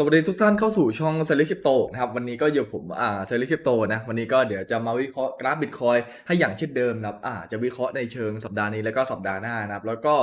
สวัสดีทุกท่านเข้าสู่ช่องเซเลคริปโตนะครับวันนี้ก็อยู่ผมอ่าเซเลคริปโตนะวันนี้ก็เดี๋ยวจะมาวิเคราะห์กราฟบิตคอยให้อย่างเช่นเดิมนะครับอ่าจะวิเคราะห์ในเชิงสัปดาห์นี้แล้วก็สัปดาห์หน้านะครับแล้วก็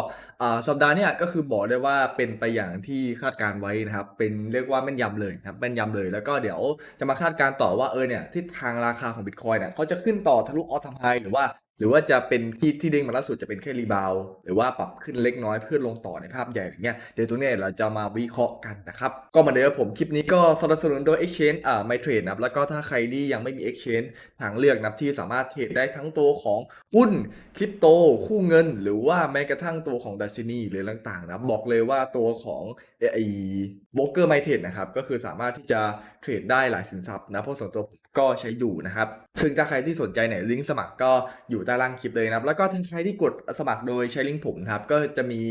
อ่าสัปดาห์เนี้ยก็คือบอกได้ว่าเป็นไปอย่างที่คาดการไว้นะครับเป็นเรียกว่าแม่นยำเลยนะครับแม่นยำเลยแล้วก็เดี๋ยวจะมาคาดการต่อว่าเออเนี่ยทิศทางราคาของบิตคอยเนี่ยเขาจะขึ้นต่อทะลุออทำไฮหรือว่า หรือว่าจะเป็นที่ที่เด้งมาล่าสุดจะเป็นแค่รีบาวหรือว่าปรับขึ้นเล็กน้อยเพื่อลงต่อในภาพใหญ่อย่างเงี้ยเดี๋ยวตรงเนี้ยเราจะมาวิเคราะห์กันนะครับ ก็เหมาเดิมผมคลิปนี้ก็สนับสนุนโดย Exchange อ่า MyTrade นะครับแล้วก็ถ้าใครที่ยังไม่มี Exchange ทางเลือกนะที่สามารถเทรดได้ทั้งตัวของหุ้นคริปโต คู่เงิน หรือว่าแม้กระทั่งตัวของดัชนีหรือต่างๆนะบอกเลยว่าตัวของ ไอ้โบรกเกอร์ไมเทรดนะครับ ก็คือสามารถที่จะเทรดได้หลายสินทรัพย์นะเพราะส่วนตัวผมก็ใช้อยู่นะครับ ซึ่งถ้าใครที่สนใจเนี่ยลิงก์สมัครก็อยู่ใต้ล่างคลิปเลยนะครับ แล้วก็ถ้าใครที่กดสมัครโดยใช้ลิงก์ผมนะครับ ก็จะมี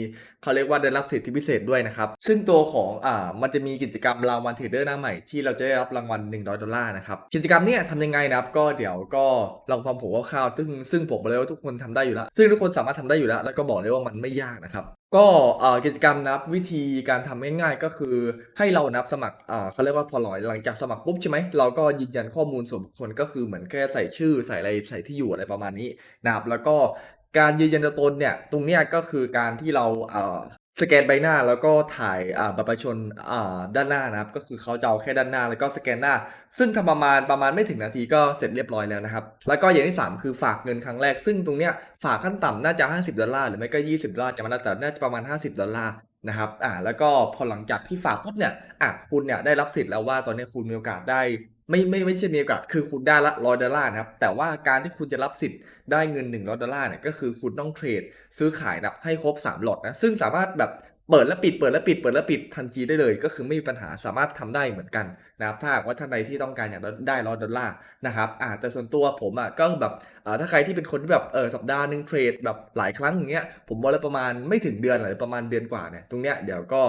เขาเรียกว่าได้รับสิทธิพิเศษด้วยนะครับ ซึ่งตัวของอ่ามันจะมีกิจกรรมรางวัลเทรดเดอร์หน้าใหม่ที่เราจะได้รับรางวัล100ดอลลาร์นะครับ กิจกรรมเนี้ทำยังไงนะครับ ก็เดี๋ยวก็ลองความผมคร่าวๆซึ่งซึ่งผมบอกเลยว่าทุกคนทำได้อยู่แล้ว ซึ่งทุกคนสามารถทำได้อยู่แล้ว แล้วก็บอกเลยว่ามันไม่ยากนะครับ ก็เอ่อ กิจกรรมนะครับ วิธีการทำง่าย ๆ ก็คือให้เรานับสมัคร อ่า เขาเรียกว่าพอลอยหลังจากสมัครปุ๊บใช่ไหม เราก็ยืนยันข้อมูลส่วนบุคคล ก็คือเหมือนแค่ใส่ชื่อ ใส่อะไร ใส่ที่อยู่อะไรประมาณนี้นะครับ แล้วก็การยืนยันตัวตนเนี่ย ตรงเนี้ยก็คือการที่เรา เอ่อ สแกนใบหน้า แล้วก็ถ่าย อ่า บัตรประชาชน อ่า ด้านหน้านะครับ ก็คือเขาจะเอาแค่ด้านหน้า แล้วก็สแกนหน้า ซึ่งทำประมาณ ประมาณไม่ถึงนาทีก็เสร็จเรียบร้อยแล้วนะครับ แล้วก็อย่างที่ 3 คือฝากเงินครั้งแรก ซึ่งตรงเนี้ยฝากขั้นต่ำน่าจะ 50 ดอลลาร์ หรือไม่ก็ 20 ดอลลาร์จะมาแต่น่าจะประมาณ 50 ดอลลาร์ นะครับอ่าแล้วก็พอหลังจากที่ฝากปุ๊บเนี่ยอะคุณเนี่ยได้รับสิทธิ์แล้วว่าตอนนี้คุณมีโอกาสได้ไม่ไม่ไม่ใช่มีโอกาสคือคุณได้ละร้อยดอลลาร์นะครับแต่ว่าการที่คุณจะรับสิทธิ์ได้เงิน100ดอลลาร์เนี่ยก็คือคุณต้องเทรดซื้อขายนับให้ครบ3หลอดนะซึ่งสามารถแบบเปิดแล้วปิดเปิดแล้วปิดเปิดแล้วปิดทันทีได้เลย ก็คือไม่มีปัญหาสามารถทำได้เหมือนกันนะครับถ้าว่าท่านใดที่ต้องการอยากได้ร้อยดอลลาร์นะครับอ่าแต่ส่วนตัวผมอะก็แบบอ่าถ้าใครที่เป็นคนที่แบบเออสัปดาห์หนึ่งเทรดแบบหลายครั้งอย่างเงี้ยผมบอกเลยประมาณไม่ถึงเดือนหรือประมาณเดือนกว่าเนี่ยตรงเนี้ยเดี๋ยวก็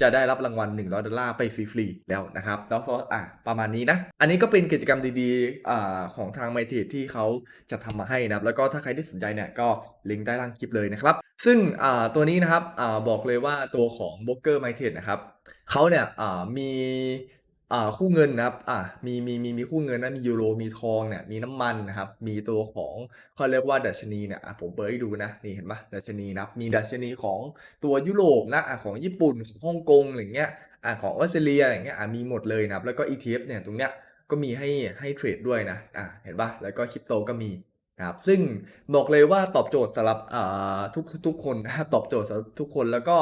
จะได้รับรางวัล100ดอลลาร์ไปฟรีๆแล้วนะครับแล้วก็อะประมาณนี้นะ อันนี้ก็เป็นกิจกรรมดีๆอ่าของทาง m y t r a d e ที่เขาจะทำมาให้นะครับแล้วก็ถ้าใครที่สนใจเนี่ยก็ลิงก์ใต้ล่างคลิปเลยนะครับ ซึ่งอ่าตัวนี้นะครับอ่าบอกเลยว่าตัวของ b r o k e r m y t r a d e นะครับเขาเนี่ยมี อ่าคู่เงินนะครับอ่ามีมีมีมีคู่เงินนะมียูโรมีทองเนี่ยมีน้ำมันนะครับมีตัวของเขาเรียกว่าดัชนีเนี่ยอ่าผมเปิดให้ดูนะนี่เห็นปะดัชนีนะครับมีดัชนีของตัวยุโรปนะอ่าของญี่ปุ่นของฮ่องกงอะไรอย่างเงี้ยอ่าของออสเตรเลียอย่างเงี้ยอ่ามีหมดเลยนะครับแล้วก็ ETF เนี่ยตรงเนี้ยก็มีให้ให้เทรดด้วยนะอ่าเห็นปะแล้วก็คริปโตก็มีนะครับซึ่งบอกเลยว่าตอบโจทย์สำหรับอ่าทุกทุกคนนะครับตอบโจทย์สำหรับทุกคนแล้วก็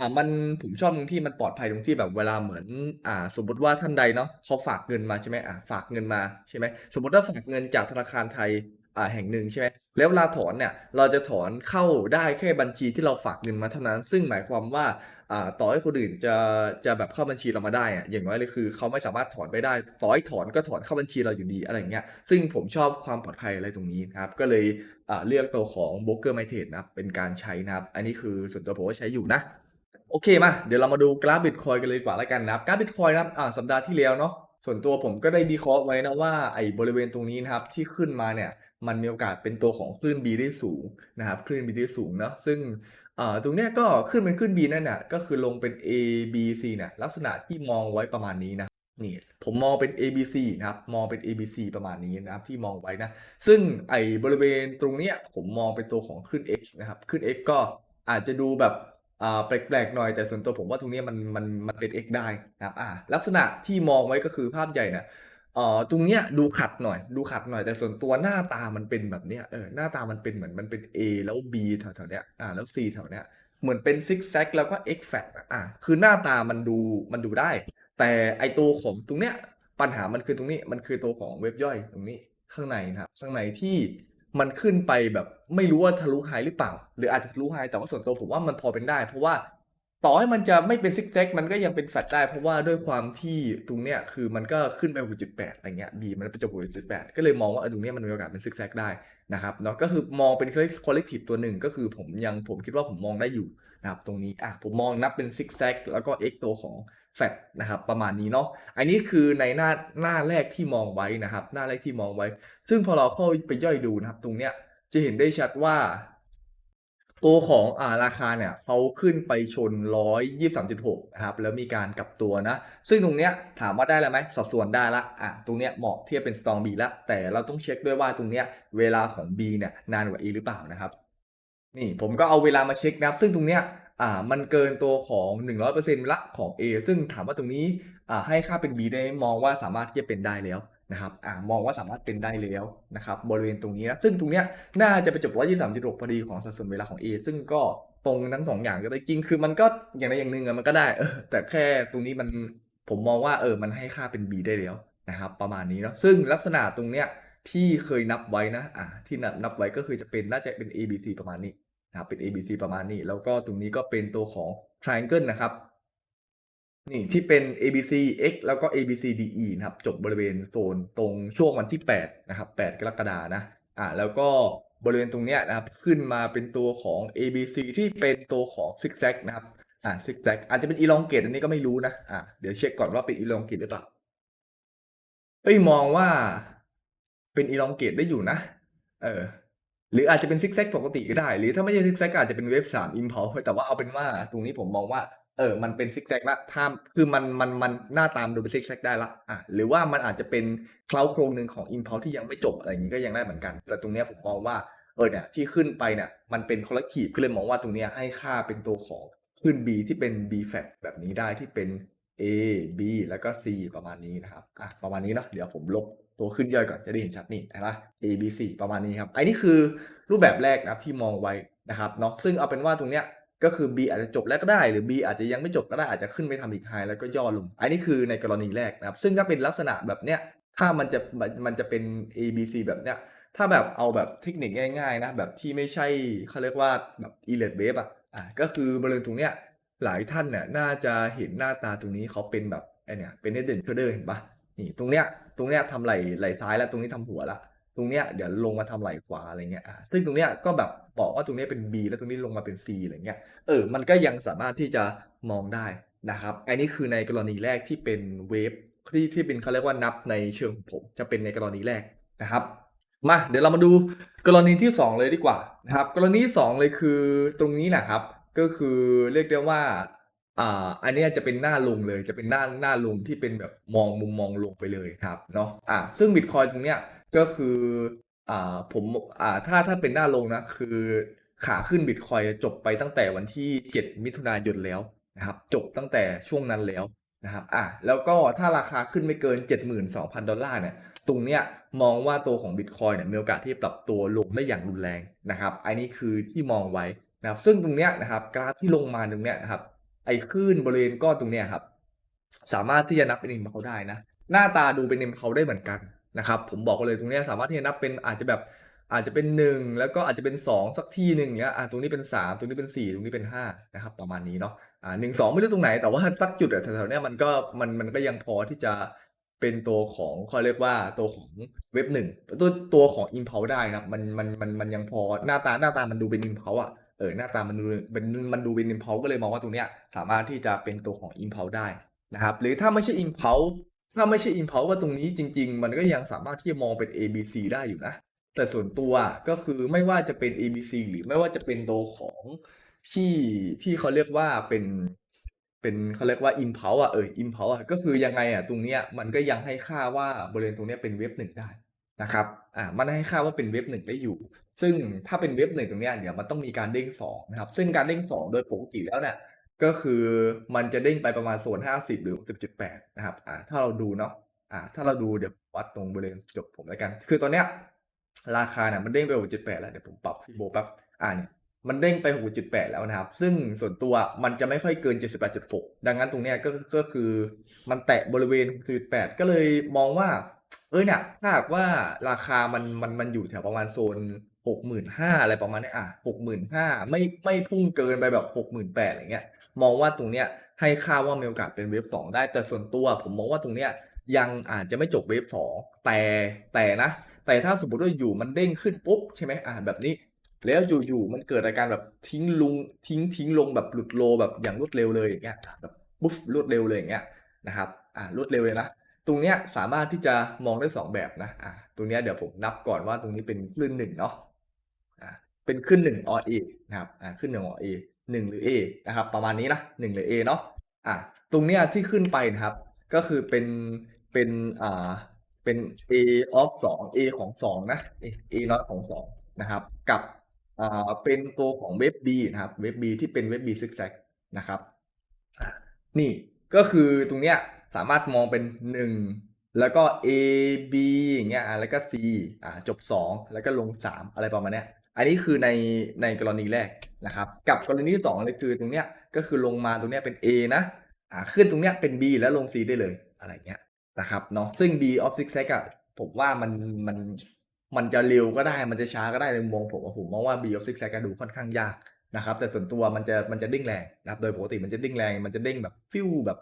อ่ามันผมชอบตรงที่มันปลอดภัยตรงที่แบบเวลาเหมือน อ่า สมมติว่าท่านใดเนาะเขาฝากเงินมาใช่ไหมอ่าฝากเงินมาใช่ไหมสมมติว่าฝากเงินจากธนาคารไทยอ่าแห่งหนึ่งใช่ไหมแล้วเวลาถอนเนี่ยเราจะถอนเข้าได้แค่บัญชีที่เราฝากเงินมาเท่านั้น ซึ่งหมายความว่าอ่าต่อให้คนอื่นจะจะแบบเข้าบัญชีเรามาได้อะอย่างน้อยเลยคือเขาไม่สามารถถอนไปได้ ต่อให้ถอนก็ถอนเข้าบัญชีเราอยู่ดีอะไรอย่างเงี้ยซึ่งผมชอบความปลอดภัยอะไรตรงนี้นะครับก็เลยอ่าเลือกตัวของ Broker m y t r a d e นะครับเป็นการใช้นะครับ อันนี้คือส่วนตัวผมก็ใช้อยู่นะ โอเคมาเดี๋ยวเรามาดูกราฟบิตคอยกันเลยดีกว่าแล้วกันนะครับกราฟบิตคอยนะครับอ่าสัปดาห์ที่แล้วเนาะส่วนตัวผมก็ได้วิเคราะห์ไว้นะว่าไอ้บริเวณตรงนี้นะครับที่ขึ้นมาเนี่ยมันมีโอกาสเป็นตัวของคลื่น B ได้สูงนะครับคลื่น B ได้สูงเนาะซึ่งอ่าตรงเนี้ยก็ขึ้นเป็นคลื่น B นั่นน่ะก็คือลงเป็น A B C เนี่ยลักษณะที่มองไว้ประมาณนี้นะนี่ผมมองเป็น A B C นะครับมองเป็น A B C ประมาณนี้นะครับที่มองไว้นะซึ่งไอ้บริเวณตรงเนี้ยผมมองเป็นตัวของคลื่น X นะครับคลื่น X ก็อาจจะดูแบบ อ่าแปลกๆหน่อยแต่ส่วนตัวผมว่าตรงนี้มันมันมันเป็น X ได้นะครับอ่าลักษณะที่มองไว้ก็คือภาพใหญ่นี่ยเอ่อตรงเนี้ยดูขัดหน่อย ดูขัดหน่อยแต่ส่วนตัวหน้าตามันเป็นแบบเนี้ยเออหน้าตามันเป็นเหมือนมันเป็น A แล้ว B แถวๆเนี้ยอ่าแล้ว C แถวเนี้ยเหมือนเป็นซิกแซกแล้วก็ X fat อะอ่าคือหน้าตามันดูมันดูได้ แต่ไอตัวของตรงเนี้ยปัญหามันคือตรงนี้มันคือตัวของเว็บย่อยตรงนี้ข้างในนะครับข้างในที่ มันขึ้นไปแบบไม่รู้ว่าทะลุ High หรือเปล่า หรืออาจจะทะลุ High แต่ว่าส่วนตัวผมว่ามันพอเป็นได้ เพราะว่าต่อให้มันจะไม่เป็นซิกแซกมันก็ยังเป็น fat ได้ เพราะว่าด้วยความที่ตรงเนี้ยคือมันก็ขึ้นไป 6.8 อะไรเงี้ย B มันไปจบ6.8 ก็เลยมองว่าตรงเนี้ยมันมีโอกาสเป็นซิกแซกได้นะครับเนาะก็คือมองเป็น collective ตัวหนึ่งก็คือผมยังผมคิดว่าผมมองได้อยู่นะครับตรงนี้อ่าผมมองนับเป็นซิกแซกแล้วก็ X ตัวของ fat นะครับประมาณนี้เนาะอันนี้คือในหน้าหน้าแรกที่มองไว้นะครับ หน้าแรกที่มองไว้ ซึ่งพอเราเข้าไปย่อยดูนะครับ ตรงเนี้ยจะเห็นได้ชัดว่า ตัวของอ่าราคาเนี่ยเขาขึ้นไปชน 123.6นะครับแล้วมีการกลับตัวนะ ซึ่งตรงเนี้ยถามว่าได้แล้วไหมสัดส่วนได้ละอะตรงเนี้ยเหมาะเทียบเป็น strong B แล้วแต่เราต้องเช็คด้วยว่าตรงเนี้ยเวลาของ B เนี่ยนานกว่า A หรือเปล่านะครับนี่ผมก็เอาเวลามาเช็คนะครับ ซึ่งตรงเนี้ย อ่ามันเกินตัวของ 100%ละของ A ซึ่งถามว่าตรงนี้อ่าให้ค่าเป็น B ได้มองว่าสามารถที่จะเป็นได้แล้วนะครับอ่ามองว่าสามารถเป็นได้แล้วนะครับบริเวณตรงนี้นะซึ่งตรงเนี้ยน่าจะไปจบ123.6พอดีของสัดส่วนเวลาของ A ซึ่งก็ตรงทั้งสองอย่างก็ได้จริงคือมันก็อย่างใดอย่างหนึ่งอะมันก็ได้เออแต่แค่ตรงนี้มันผมมองว่าเออมันให้ค่าเป็น B ได้แล้วนะครับประมาณนี้เนาะซึ่งลักษณะตรงเนี้ยที่เคยนับไว้นะอ่าที่นับนับไว้ก็คือจะเป็นน่าจะเป็น A B C ประมาณนี้ นะครับเป็น ABC ประมาณนี้ แล้วก็ตรงนี้ก็เป็นตัวของ triangle นะครับนี่ที่เป็น ABC X แล้วก็ ABC DE นะครับ จบบริเวณโซนตรงช่วงวันที่ 8 นะครับ 8 กรกฎานะอ่าแล้วก็บริเวณตรงเนี้ยนะครับ ขึ้นมาเป็นตัวของ ABC ที่เป็นตัวของ zigzag นะครับอ่า zigzag อาจจะเป็น elongate อันนี้ก็ไม่รู้นะอ่าเดี๋ยวเช็คก่อนว่าเป็น elongate หรือเปล่าเอ้ยมองว่าเป็น elongate ได้อยู่นะ เออ หรืออาจจะเป็นซิกแซกปกติก็ได้ หรือถ้าไม่ใช่ซิกแซกอาจจะเป็นเวฟสามอิมพอลแต่ว่าเอาเป็นว่าตรงนี้ผมมองว่าเออ มันเป็นซิกแซกละถ้าคือมัน มัน มันหน้าตามดูเป็นซิกแซกได้ละ อะ หรือว่ามันอาจจะเป็นเคล้าโครงหนึ่งของอิมพอลที่ยังไม่จบอะไรอย่างนี้ก็ยังได้เหมือนกัน แต่ตรงเนี้ยผมมองว่า เออ เนี่ย ที่ขึ้นไปเนี่ย มันเป็นคนละขีดก็เลยมองว่าตรงเนี้ยให้ค่าเป็นตัวของขึ้น B ที่เป็น B f a t แบบนี้ได้ที่เป็น A B แล้วก็ C ประมาณนี้นะครับอะประมาณนี้เนาะเดี๋ยวผมลบตัวขึ้นย่อยก่อนจะได้เห็นชัดนี่เห็นปะ A B C ประมาณนี้ครับอันนี้คือรูปแบบแรกนะครับที่มองไว้นะครับเนาะซึ่งเอาเป็นว่าตรงเนี้ยก็คือ B อาจจะจบแล้วก็ได้ หรือ B อาจจะยังไม่จบก็ได้อาจจะขึ้นไปทำอีกไฮแล้วก็ย่อลงอันนี้คือในกรณีแรกนะครับ ซึ่งถ้าเป็นลักษณะแบบเนี้ยถ้ามันจะมันจะเป็น A B C แบบเนี้ยถ้าแบบเอาแบบเทคนิคง่ายๆนะแบบที่ไม่ใช่เขาเรียกว่าแบบ e l e t wave อะอะก็คือบริเวณตรงเนี้ย หลายท่านเนี่ยน่าจะเห็นหน้าตาตรงนี้เขาเป็นแบบไอเนี่ยเป็น head and shoulder เห็นปะนี่ตรงเนี้ยตรงเนี้ยทำไหล่ไหล่ซ้ายแล้วตรงนี้ทำหัวละตรงเนี้ยเดี๋ยวลงมาทำไหล่ขวาอะไรเงี้ยซึ่งตรงเนี้ยก็แบบบอกว่าตรงเนี้ยเป็น B แล้วตรงนี้ลงมาเป็น C อะไรเงี้ยเออมันก็ยังสามารถที่จะมองได้นะครับอันนี้คือในกรณีแรกที่เป็นเวฟที่ที่เป็นเขาเรียกว่านับในเชิงของผมจะเป็นในกรณีแรกนะครับมาเดี๋ยวเรามาดูกรณีที่ 2 เลยดีกว่านะครับกรณีที่2เลยคือตรงนี้นะครับ ก็คือเรียกได้ว่า อ่า อันเนี้ยจะเป็นหน้าลงเลย จะเป็นหน้าหน้าลงที่เป็นแบบมองมุมมองลงไปเลยครับเนาะ อ่า ซึ่งบิตคอยตรงเนี้ยก็คือ อ่า ผม อ่า ถ้าถ้าเป็นหน้าลงนะ คือขาขึ้นบิตคอยจบไปตั้งแต่วันที่ 7 มิถุนายนแล้วนะครับ จบตั้งแต่ช่วงนั้นแล้วนะครับ อ่าแล้วก็ถ้าราคาขึ้นไม่เกิน 72,000 ดอลลาร์เนี่ย ตรงเนี้ยมองว่าตัวของ Bitcoin เนี่ยมีโอกาสที่ปรับตัวลงได้อย่างรุนแรงนะครับ อันนี้คือที่มองไว้ นะครับซึ่งตรงเนี้ยนะครับกราฟที่ลงมาตรงเนี้ยนะครับไอ้คลื่นบริเวณก้อนตรงเนี้ยครับสามารถที่จะนับเป็น M เขาได้นะหน้าตาดูเป็น M เขาได้เหมือนกันนะครับผมบอกเลยตรงเนี้ยสามารถที่จะนับเป็นอาจจะแบบอาจจะเป็น 1 แล้วก็อาจจะเป็น 2 สักที่หนึ่งเนี้ยอะตรงนี้เป็น 3 ตรงนี้เป็น 4 ตรงนี้เป็น5นะครับประมาณนี้เนาะอ่าหนึ่งสองไม่รู้ตรงไหนแต่ว่าสักจุดแถวๆเนี้ยมันก็มันมันก็ยังพอที่จะเป็นตัวของเขาเรียกว่าตัวของเว็บหนึ่งตัวตัวของ Impulse ได้นะมันมันมันมันยังพอหน้าตาหน้าตามันดูเป็น Impulse อะ เออหน้าตามันดูเป็นมันดูเป็น Impulse ก็เลยมองว่าตรงเนี้ยสามารถที่จะเป็นตัวของ Impulse ได้นะครับ หรือถ้าไม่ใช่ Impulse ถ้าไม่ใช่ Impulse ว่าตรงนี้จริง ๆ มันก็ยังสามารถที่จะมองเป็น ABC ได้อยู่นะ แต่ส่วนตัวก็คือไม่ว่าจะเป็น ABC หรือไม่ว่าจะเป็นตัวของที่ที่เขาเรียกว่าเป็นเป็นเขาเรียกว่า impulse อะเออ impulse อะก็คือยังไงอะตรงเนี้ยมันก็ยังให้ค่าว่าบริเวณตรงเนี้ยเป็นเว็บหนึ่งได้ นะครับอ่ามันให้ค่าว่าเป็นเว็บหนึ่งได้อยู่ ซึ่งถ้าเป็นเว็บหนึ่งตรงนี้เดี๋ยวมันต้องมีการเด้งสองนะครับ ซึ่งการเด้งสองโดยปกติแล้วเนี่ยก็คือมันจะเด้งไปประมาณโซนห้าสิบหรือสิบจุดแปดนะครับอ่าถ้าเราดูเนาะอ่าถ้าเราดูเดี๋ยววัดตรงบริเวณจบผมแล้วกัน คือตอนเนี้ยราคาเนี่ยมันเด้งไปหกจุดแปดแล้วเดี๋ยวผมปรับฟิโบแป๊บอ่าเนี่ยมันเด้งไป 6.8 แล้วนะครับ ซึ่งส่วนตัวมันจะไม่ค่อยเกิน 78.6 ดังนั้นตรงเนี้ยก็ก็คือมันแตะบริเวณ6.8 ก็เลยมองว่า เออเนี่ย ถ้าหากว่าราคามันมันมันอยู่แถวประมาณโซน65,000อะไรประมาณเนี้ยอะ65,000ไม่ไม่พุ่งเกินไปแบบ68,000อะไรเงี้ย มองว่าตรงเนี้ยให้ค่าว่ามีโอกาสเป็นเวฟ2ได้แต่ส่วนตัว ผมมองว่าตรงเนี้ยยังอาจจะไม่จบเวฟ2แต่แต่นะ แต่ถ้าสมมติว่าอยู่มันเด้งขึ้นปุ๊บใช่ไหมอ่าแบบนี้ แล้วอยู่ๆมันเกิดอาการแบบทิ้งลงทิ้งทิ้งลงแบบหลุดโลแบบอย่างรวดเร็วเลยอย่างเงี้ยแบบปุ๊บรวดเร็วเลยอย่างเงี้ยนะครับอ่ารวดเร็วเลยนะ ตรงเนี้ยสามารถที่จะมองได้สองแบบนะอ่าตรงเนี้ยเดี๋ยวผมนับก่อนว่าตรงนี้เป็นคลื่นหนึ่งเนาะอ่าเป็นขึ้น1 or A นะครับอ่าขึ้น1 or A 1หรือ A นะครับ ประมาณนี้นะ1หรือ A เนาะอ่าตรงเนี้ยที่ขึ้นไปนะครับ ก็คือเป็นเป็นอ่าเป็น A of 2 A ของ 2 นะ A น้อยของ 2 นะครับ กับอ่าเป็นตัวของเว็บ B นะครับเว็บ B ที่เป็นเว็บ B zigzag นะครับอ่านี่ก็คือตรงเนี้ย สามารถมองเป็น 1 แล้วก็ A B อย่างเงี้ยแล้วก็ C อ่าจบ 2 แล้วก็ลง 3 อะไรประมาณเนี้ยอันนี้คือในในกรณีแรกนะครับ กับกรณีที่2เลยคือตรงเนี้ยก็คือลงมาตรงเนี้ยเป็น A นะอ่าขึ้นตรงเนี้ยเป็น B แล้วลง C ได้เลยอะไรเงี้ยนะครับเนาะซึ่ง B of zigzag อะผมว่ามันมันมันจะเร็วก็ได้มันจะช้าก็ได้ในมุมมองผมผมมองว่า B of zigzag อะดูค่อนข้างยากนะครับแต่ส่วนตัวมันจะมันจะเด้งแรงนะครับโดยปกติมันจะเด้งแรง มันจะเด้งแบบฟิวแบบ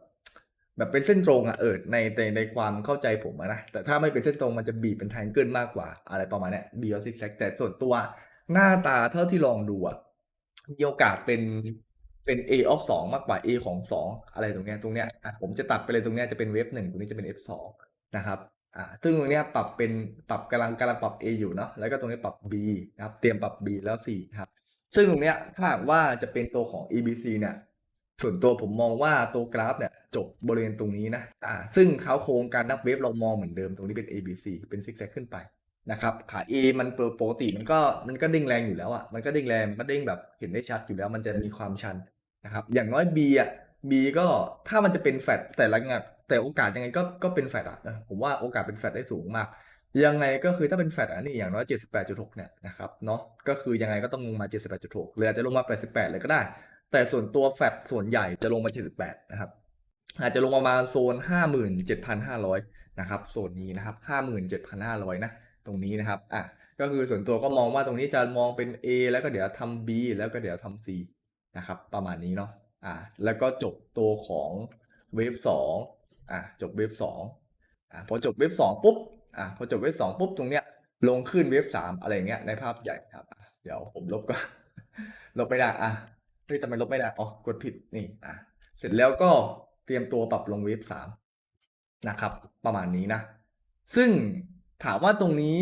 แบบเป็นเส้นตรงอะเออในในในความเข้าใจผมอะนะแต่ถ้าไม่เป็นเส้นตรงมันจะบีบเป็น triangle มากกว่า อะไรประมาณเนี้ย B of zigzag แต่ส่วนตัวหน้าตาเท่าที่ลองดูอะมีโอกาสเป็นเป็น A of 2 มากกว่า A ของ 2 อะไรตรงเนี้ยตรงเนี้ยอะผมจะตัดไปเลยตรงเนี้ยจะเป็นเวฟ1ตรงนี้จะเป็น F 2นะครับอ่าซึ่งตรงเนี้ยปรับเป็นปรับกำลังกำลังปรับ A อยู่เนาะแล้วก็ตรงนี้ปรับ B นะครับเตรียมปรับ B แล้ว C นะครับซึ่งตรงเนี้ยถ้าหากว่าจะเป็นตัวของ ABC เนี่ย ส่วนตัวผมมองว่าตัวกราฟเนี่ยจบบริเวณตรงนี้นะอ่าซึ่งเขาโครงการนับเวฟเรามองเหมือนเดิมตรงนี้เป็น ABC เป็นซิกแซกขึ้นไปนะครับขา A มันปกติมันก็มันก็เด้งแรงอยู่แล้วอะมันก็เด้งแรงมันก็เด้งแบบเห็นได้ชัดอยู่แล้ว มันจะมีความชันนะครับอย่างน้อย B อะ B ก็ถ้ามันจะเป็นแฟดแต่ละงานแต่โอกาสยังไงก็ก็เป็นแฟดอะนะผมว่าโอกาสเป็นแฟดได้สูงมากยังไงก็คือถ้าเป็นแฟดอันนี้อย่างน้อย78.6เนี่ยนะครับเนาะก็คือยังไงก็ต้องลงมา 78.6หรืออาจจะลงมา 88 เลยก็ได้ แต่ส่วนตัวแฟดส่วนใหญ่จะลงมา 78 นะครับ อาจจะลงประมาณโซน 57,500 นะครับ โซนนี้นะครับ 57,500 นะ ตรงนี้นะครับ อะ ก็คือส่วนตัวก็มองว่าตรงนี้จะมองเป็น A แล้วก็เดี๋ยวทำ B แล้วก็เดี๋ยวทำ C นะครับ ประมาณนี้เนาะ อะ แล้วก็จบตัวของเวฟ2อะ จบเวฟ2อะ พอจบเวฟ2ปุ๊บ อะ พอจบเวฟ2ปุ๊บ ตรงเนี้ย ลงขึ้นเวฟ3อะไรเงี้ย ในภาพใหญ่ครับ เดี๋ยวผมลบก็ ลบไม่ได้ อะ เฮ้ยทำไมลบไม่ได้ อ๋อ กดผิด นี่ อะ เสร็จแล้วก็เตรียมตัวปรับลงเวฟสามนะครับ ประมาณนี้นะ ซึ่งถามว่าตรงนี้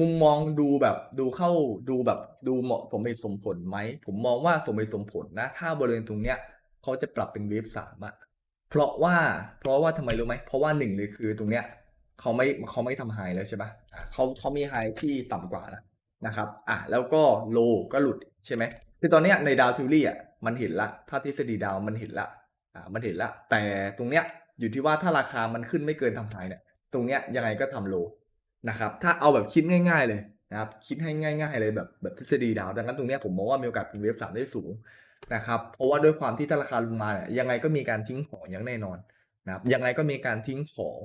มุมมองดูแบบดูเข้าดูแบบดูเหมาะสมเหตุสมผลไหม ผมมองว่าสมเหตุสมผลนะ ถ้าบริเวณตรงเนี้ยเขาจะปรับเป็นเวฟสามอะเพราะว่าเพราะว่าทำไมรู้ไหม เพราะว่าหนึ่งเลยคือตรงเนี้ยเขาไม่เขาไม่ทำไฮแล้วใช่ปะ่ะเขาเขามีไฮที่ต่ำกว่าแล้วนะครับ อะแล้วก็โลก็หลุดใช่ไหม คือตอนนี้ในดาวทิวรี่อะมันเห็นละถ้าทฤษฎีดาวมันเห็นละอ่ามันเห็นละ แต่ตรงเนี้ยอยู่ที่ว่าถ้าราคามันขึ้นไม่เกินทำไฮเนี่ย ตรงเนี้ยยังไงก็ทำโลนะครับ ถ้าเอาแบบคิดง่าย ๆ เลยนะครับ คิดให้ง่าย ๆ เลยแบบแบบทฤษฎีดาว ดังนั้นตรงเนี้ยผมมองว่ามีโอกาสเป็นเวฟสามได้สูงนะครับ เพราะว่าด้วยความที่ถ้าราคาลงมาเนี่ยยังไงก็มีการทิ้งของอย่างแน่นอนนะครับ ยังไงก็มีการทิ้งของ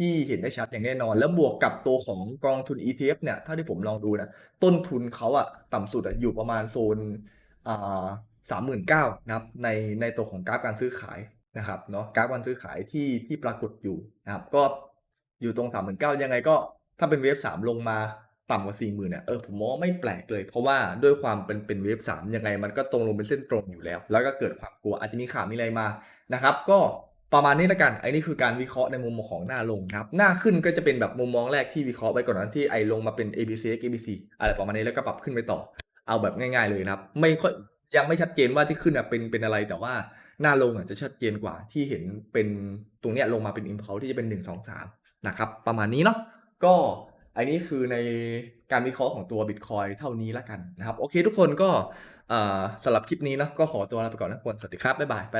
ที่เห็นได้ชัดอย่างแน่นอน แล้วบวกกับตัวของกองทุน ETF เนี่ยเท่าที่ผมลองดูนะ ต้นทุนเขาอะต่ำสุดอะอยู่ประมาณโซนสามหมื่นเก้านะครับในในตัวของกราฟการซื้อขายนะครับเนาะกราฟการซื้อขายที่ที่ปรากฏอยู่นะครับ ก็อยู่ตรงสามหมื่นเก้ายังไงก็ถ้าเป็นเวฟสามลงมาต่ำกว่าสี่หมื่นเนี่ยเออผมมองว่าไม่แปลกเลย เพราะว่าด้วยความเป็นเป็นเวฟสามยังไงมันก็ตรงลงเป็นเส้นตรงอยู่แล้ว แล้วก็เกิดความกลัวอาจจะมีข่าวมีอะไรมานะครับ ก็ ประมาณนี้ละกันไอ้นี่คือการวิเคราะห์ในมุมมองของหน้าลงครับ หน้าขึ้นก็จะเป็นแบบมุมมองแรกที่วิเคราะห์ไว้ก่อนนั้นที่ไอลงมาเป็น ABC ABC อะไรประมาณนี้แล้วก็ปรับขึ้นไปต่อ เอาแบบง่าย ๆเลยนะครับ ไม่ค่อยยังไม่ชัดเจนว่าที่ขึ้นอะเป็นเป็นอะไรแต่ว่าหน้าลงอะจะชัดเจนกว่าที่เห็นเป็นตรงเนี้ยลงมาเป็นอิมพ l ลที่จะเป็น 1 2 3 นะครับ ประมาณนี้เนาะก็อันนี้คือในการวิเคราะห์ของตัว Bitcoin เท่านี้ละกันนะครับ โอเคทุกคนก็สำหรับคลิปนี้นะก็ขอตัวลาไปก่อนนะทุกคนสวัสดีครับ บ๊ายบาย ไปละ